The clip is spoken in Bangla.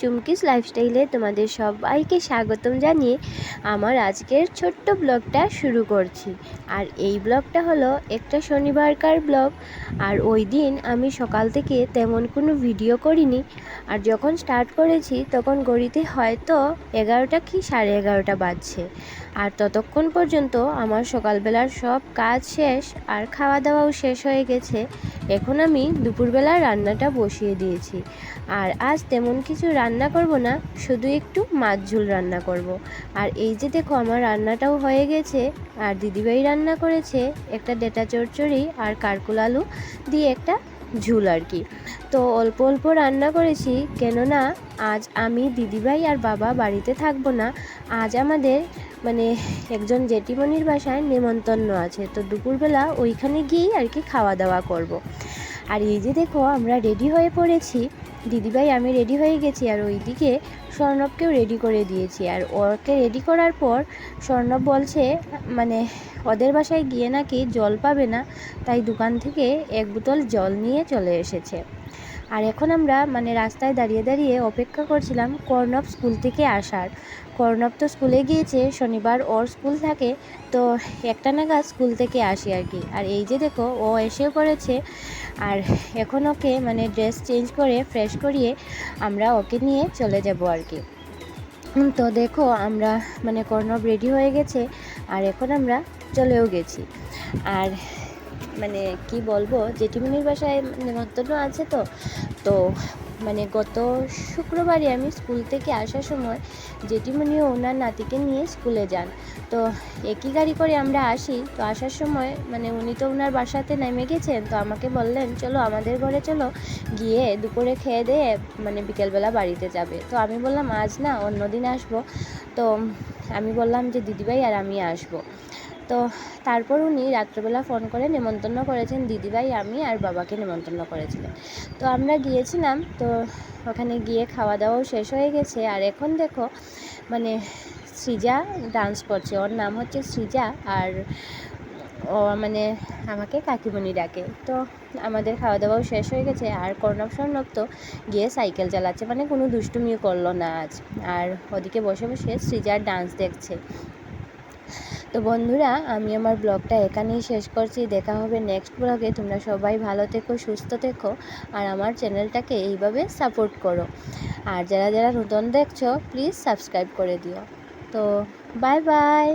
চুমকিস লাইফস্টাইলে তোমাদের সবাইকে স্বাগতম জানিয়ে আমার আজকের ছোট্ট ব্লগটা শুরু করছি। আর এই ব্লগটা হলো একটা শনিবারকার ব্লগ। আর ওই দিন আমি সকাল থেকে তেমন কোনো ভিডিও করিনি। আর যখন স্টার্ট করেছি তখন গড়িতে হয়তো এগারোটা কি সাড়ে এগারোটা বাজছে। আর ততক্ষণ পর্যন্ত আমার সকালবেলার সব কাজ শেষ আর খাওয়া দাওয়াও শেষ হয়ে গেছে। এখন আমি দুপুরবেলা রান্নাটা বসিয়ে দিয়েছি। আর আজ তেমন কিছু রান্না করব না, শুধু একটু মাছ ঝোল রান্না করব। আর এই যে দেখো আমার রান্নাটাও হয়ে গেছে, আর দিদিভাই রান্না করেছে একটা ডেটা চচ্চড়ি আর কারকুল আলু দিয়ে একটা ঝুল আর কি তো অল্প অল্প রান্না করেছি, কেননা আজ আমি দিদিভাই আর বাবা বাড়িতে থাকব না, আজ আমাদের মানে একজন জেঠিমণির বাসায় নেমন্তন্ন আছে, তো দুপুরবেলা ওইখানে গিয়েই আর কি খাওয়া দাওয়া করব। আর এই যে দেখো আমরা রেডি হয়ে পড়েছি দিদিভাই, আমি রেডি হয়ে গেছি আর ওইদিকে স্বর্ণবকেও রেডি করে দিয়েছি। আর ওকে রেডি করার পর স্বর্ণব বলছে মানে ওদের বাসায় গিয়ে নাকি জল পাবে না, তাই দোকান থেকে এক বোতল জল নিয়ে চলে এসেছে। আর এখন আমরা মানে রাস্তায় দাঁড়িয়ে দাঁড়িয়ে অপেক্ষা করছিলাম কর্ণব স্কুল থেকে আসার। কর্ণব তো স্কুলে গিয়েছে, শনিবার ওর স্কুল থাকে, তো একটা নাগাদ স্কুল থেকে আসি আর কি। আর এই যে দেখো, ও এসেও পড়েছে। আর এখন ওকে মানে ড্রেস চেঞ্জ করে, ফ্রেশ করিয়ে আমরা ওকে নিয়ে চলে যাব আর কি। তো দেখো, আমরা মানে কর্ণব রেডি হয়ে গেছে, আর এখন আমরা চলেও গেছি। আর মানে কি বলব জেঠিমনির বাসায় নেমন্তন্ন আছে তো তো মানে গত শুক্রবারই আমি স্কুল থেকে আসার সময় জেঠিমনিও ওনার নাতিকে নিয়ে স্কুলে যান। তো একই গাড়ি করে আমরা আসি, তো আসার সময় মানে উনি তো ওনার বাসাতে নেমে গেছেন, তো আমাকে বললেন, চলো আমাদের ঘরে চলো, গিয়ে দুপুরে খেয়ে দিয়ে মানে বিকেলবেলা বাড়িতে যাবে। তো আমি বললাম, আজ না অন্য দিন আসব। তো আমি বললাম যে, দিদিভাই আর আমি আসব। তো তারপর উনি রাত্রেবেলা ফোন করে নেমন্তন্ন করেছেন, দিদিভাই, আমি আর বাবাকে নেমন্তন্ন করেছিলেন তো আমরা গিয়েছিলাম, তো ওখানে গিয়ে খাওয়া দাওয়াও শেষ হয়ে গেছে। আর এখন দেখো মানে সৃজা ডান্স করছে। ওর নাম হচ্ছে সৃজা আর ও মানে আমাকে কাকিমণি ডাকে। তো আমাদের খাওয়া দাওয়াও শেষ হয়ে গেছে। আর কর্ণব স্বর্ণব তো গিয়ে সাইকেল চালাচ্ছে। মানে কোনো দুষ্টুমিও করল না আজ। আর ওদিকে বসে বসে সৃজার ডান্স দেখছে। তো বন্ধুরা, আমি আমার ব্লগটা এখানেই শেষ করছি। দেখা হবে নেক্সট ব্লগে। তোমরা সবাই ভালো থেকো, সুস্থ থেকো, আর আমার চ্যানেলটাকে এইভাবে সাপোর্ট করো। আর যারা যারা নতুন দেখছ প্লিজ সাবস্ক্রাইব করে দিও। তো বাই বাই